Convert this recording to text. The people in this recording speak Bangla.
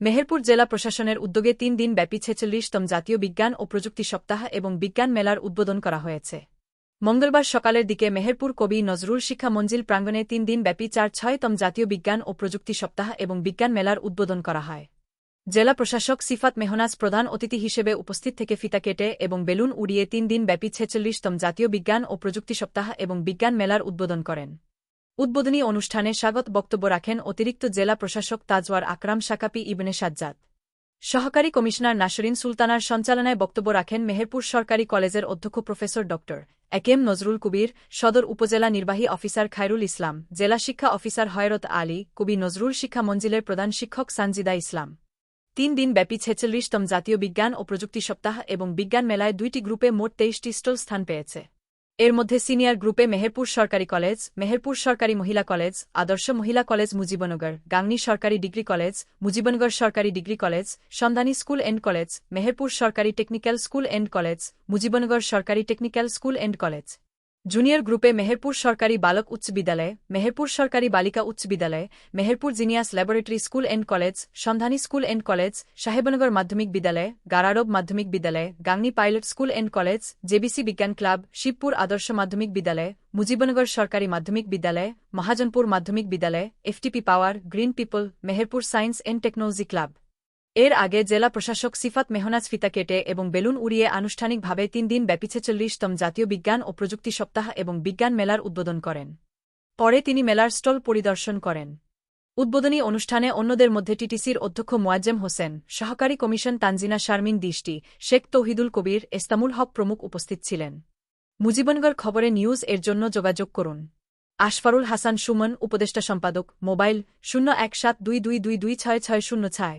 মেহেরপুর জেলা প্রশাসনের উদ্যোগে তিন দিন ব্যাপী ছেচল্লিশতম জাতীয় বিজ্ঞান ও প্রযুক্তি সপ্তাহ এবং বিজ্ঞান মেলার উদ্বোধন করা হয়েছে। মঙ্গলবার সকালের দিকে মেহেরপুর কবি নজরুল শিক্ষা মঞ্জিল প্রাঙ্গণে তিন দিন ব্যাপী চার ছয়তম জাতীয় বিজ্ঞান ও প্রযুক্তি সপ্তাহ এবং বিজ্ঞান মেলার উদ্বোধন করা হয়। জেলা প্রশাসক সিফাত মেহনাজ প্রধান অতিথি হিসেবে উপস্থিত থেকে ফিতা কেটে এবং বেলুন উড়িয়ে তিন দিন ব্যাপী ছেচল্লিশতম জাতীয় বিজ্ঞান ও প্রযুক্তি সপ্তাহ এবং বিজ্ঞান মেলার উদ্বোধন করেন। উদ্বোধনী অনুষ্ঠানে স্বাগত বক্তব্য রাখেন অতিরিক্ত জেলা প্রশাসক তাজওয়ার আকরাম শাকাপি ইবনে সাজ্জাদ। সহকারী কমিশনার নাসরিন সুলতানার সঞ্চালনায় বক্তব্য রাখেন মেহেরপুর সরকারি কলেজের অধ্যক্ষ প্রফেসর ড একেম নজরুল কবির, সদর উপজেলা নির্বাহী অফিসার খায়রুল ইসলাম, জেলা শিক্ষা অফিসার হয়রত আলী, কবি নজরুল শিক্ষা মঞ্জিলের প্রধান শিক্ষক সানজিদা ইসলাম। তিন দিন ব্যাপী ছেচল্লিশতম জাতীয় বিজ্ঞান ও প্রযুক্তি সপ্তাহ এবং বিজ্ঞান মেলায় দুইটি গ্রুপে মোট তেইশটি স্টল স্থান পেয়েছে। এর মধ্যে সিনিয়র গ্রুপে মেহেরপুর সরকারি কলেজ, মেহেরপুর সরকারি মহিলা কলেজ, আদর্শ মহিলা কলেজ মুজিবনগর, গাংনি সরকারি ডিগ্রি কলেজ, মুজিবনগর সরকারি degree college, Sandhani school and college, Meherpur সরকারি technical school and college, Mujibnagar সরকারি technical school and college. Junior গ্রুপে মেহেরপুর সরকারি বালক উচ্চ বিদ্যালয়, মেহেরপুর সরকারি বালিকা উচ্চ বিদ্যালয়, Meherpur genius laboratory school and college, Sandhani school and college, Shahebnagar মাধ্যমিক বিদ্যালয়, গারারব মাধ্যমিক বিদ্যালয়, Gangni pilot school and college, JBC বিজ্ঞান ক্লাব, শিবপুর আদর্শ মাধ্যমিক বিদ্যালয়, মুজিবনগর সরকারি মাধ্যমিক বিদ্যালয়, মহাজনপুর মাধ্যমিক বিদ্যালয়, FTP power, green people, Meherpur science and technology club. এর আগে জেলা প্রশাসক সিফাত মেহনাজ ফিতা কেটে এবং বেলুন উড়িয়ে আনুষ্ঠানিকভাবে তিন দিন ব্যাপী ছেচল্লিশতম জাতীয় বিজ্ঞান ও প্রযুক্তি সপ্তাহ এবং বিজ্ঞান মেলার উদ্বোধন করেন। পরে তিনি মেলার স্টল পরিদর্শন করেন। উদ্বোধনী অনুষ্ঠানে অন্যদের মধ্যে টিটিসির অধ্যক্ষ মোয়াজ্জেম হোসেন, সহকারী কমিশন তানজিনা শারমিন দিষ্টি, শেখ তৌহিদুল কবির, এস্তামুল হক প্রমুখ উপস্থিত ছিলেন। মুজিবনগর খবরে নিউজ এর জন্য যোগাযোগ করুন। আশফারুল হাসান সুমন, উপদেষ্টা সম্পাদক, মোবাইল শূন্য এক সাত দুই দুই দুই দুই ছয় ছয় শূন্য ছয়।